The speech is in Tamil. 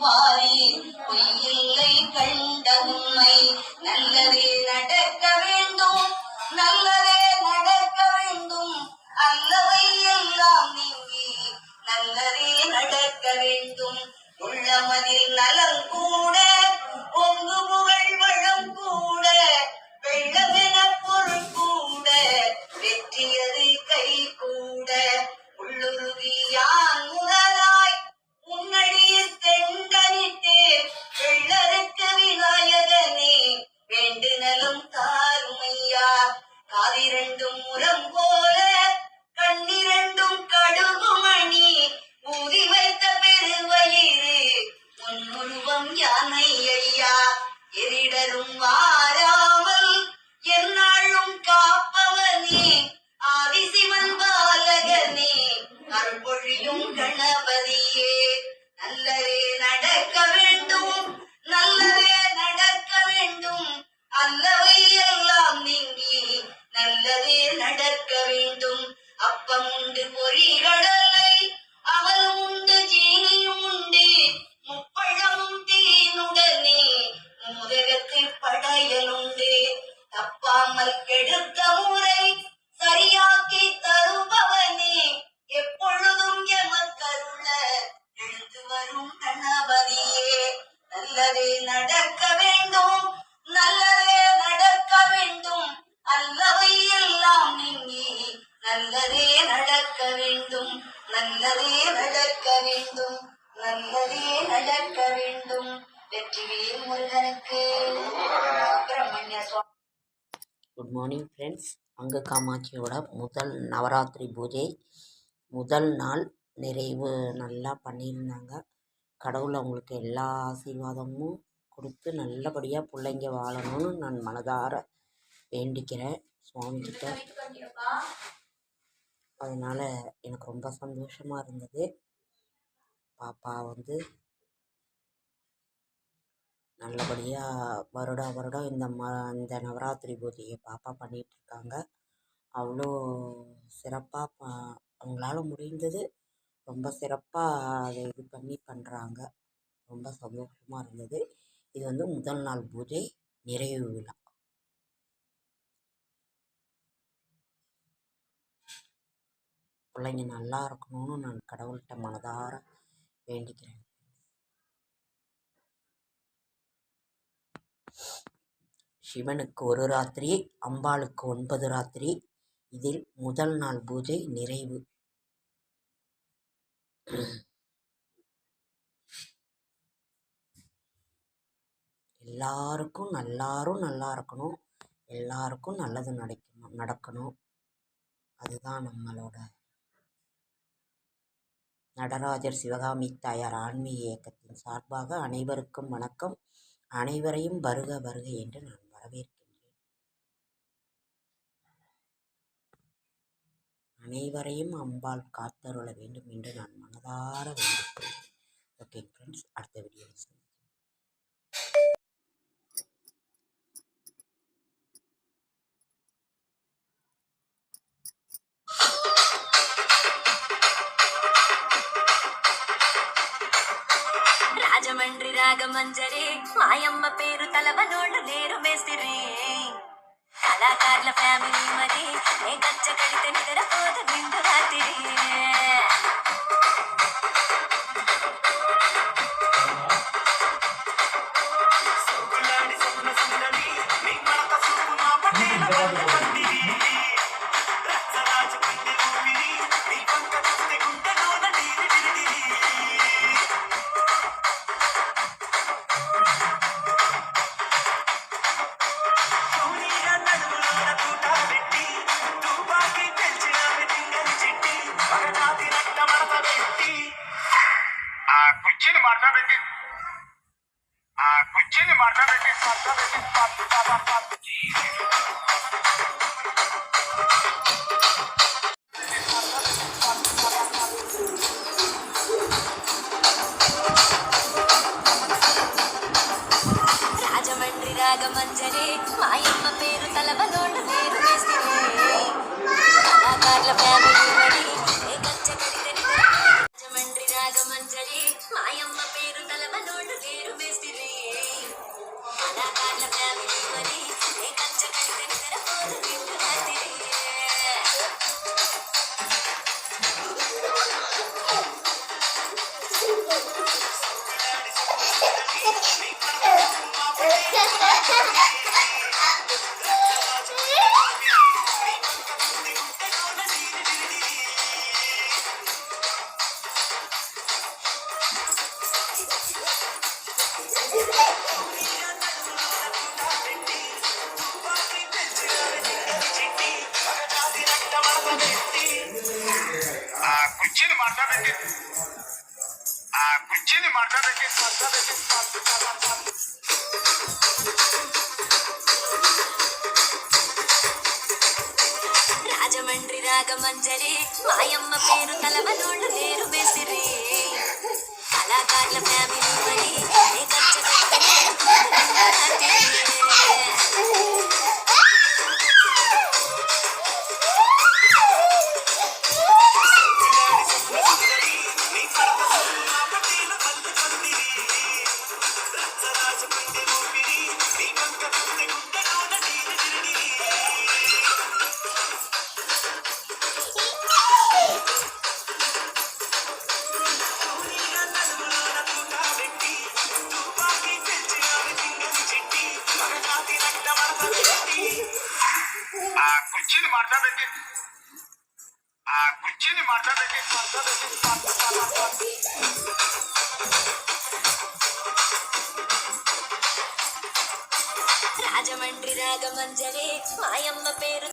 பாரி பொய்யில்லை கண்ட உண்மை. நல்லதே நடக்க வேண்டும் நல்லதே நடக்க வேண்டும். அல்லவை எல்லாம் நீங்கி நல்லதே நடக்க வேண்டும். உள்ளமதில் அருள்பொழியும் கணபதியே. நல்லதே நடக்க வேண்டும் நல்லதே நடக்க வேண்டும். அல்லவை எல்லாம் நீங்கி நல்லதே நடக்க வேண்டும். அப்பம் உண்டு பொறிகளும் நல்லதே நடக்க வேண்டும். நல்லதே நடக்க வேண்டும். நல்லதே நடக்க வேண்டும். வெற்றிவேல் முருகனுக்கு. Subramania Swami good morning friends அங்கு காமாட்சியோட முதல் நவராத்திரி பூஜை. முதல் நாள் நிறைவு நல்லா பண்ணியிருந்தாங்க. கடவுள் அவங்களுக்கு எல்லா ஆசீர்வாதமும் கொடுத்து நல்லபடியாக பிள்ளைங்க வாழணும்னு நான் மனதார வேண்டிக்கிறேன். சுவாமிகிட்ட அதனால் எனக்கு ரொம்ப சந்தோஷமாக இருந்தது. பாப்பா வந்து நல்லபடியாக வருடா வருடம் இந்த ம இந்த நவராத்திரி பூஜையை பாப்பா பண்ணிகிட்ருக்காங்க அவ்வளோ சிறப்பாக ப அவங்களால முடிந்தது ரொம்ப சிறப்பாக அதை இது பண்ணி பண்ணுறாங்க ரொம்ப சந்தோஷமாக இருந்தது. இது வந்து முதல் நாள் பூஜை நிறைவு விழா. பிள்ளைங்க நல்லா இருக்கணும்னு நான் கடவுள்கிட்ட மனதார வேண்டிக்கிறேன். சிவனுக்கு ஒரு ராத்திரி அம்பாளுக்கு ஒன்பது ராத்திரி. இதில் முதல் நாள் பூஜை நிறைவு. எல்லாருக்கும் நல்லாரும் நல்லா இருக்கணும். எல்லாருக்கும் நல்லது நடக்கணும். நடக்கணும். அதுதான் நம்மளோட நடராஜர் சிவகாமி தாயார் ஆன்மீக இயக்கத்தின் சார்பாக அனைவருக்கும் வணக்கம். அனைவரையும் வருக வருக என்று நான் வரவேற்கின்றேன். அனைவரையும் அம்பாள் காத்தருள வேண்டும் என்று நான் மனதார வேண்டிக்கொள்கிறேன் ஓகே ஃப்ரெண்ட்ஸ் அடுத்த வீடியோவில் తలవనోళ్ళు లేరు మేస్తిరి కళాకారుల ఫ్యామిలీ మాట్లాడబెట్టి ఆ కుర్చీని మాట్లాడబెట్టి మాట్లాడబెట్టి రాజమండ్రి రాగమంజరే మాయమ్మ పేరు తలవలోళ్ళు పేరు వేసిరే కళాకారుల ఫ్యామిలీ టీచరే మాయమ్మ పేరు తలమనోళ్ళు పేరు బెస్టిలే కళాకారుల ఫ్యామిలీ మరి ఏ కంచ కంటే నిద్రపోదు నిండు Ha! కుర్చీని మాట్లాడండి. ఆ కుర్చీని మాట్లాడండి. మాట్లాడండి రాజమండ్రి రాగమంజరి మాయమ్మ పేరు తలవనోళ్ళు లేరు మేసిరి. కళాకారుల ఫ్యామిలీ ఆ కుర్చీని మాట్లాడండి మాట్లాడండి రాజమండ్రి రాగమంజరే మాయమ్మ పేరు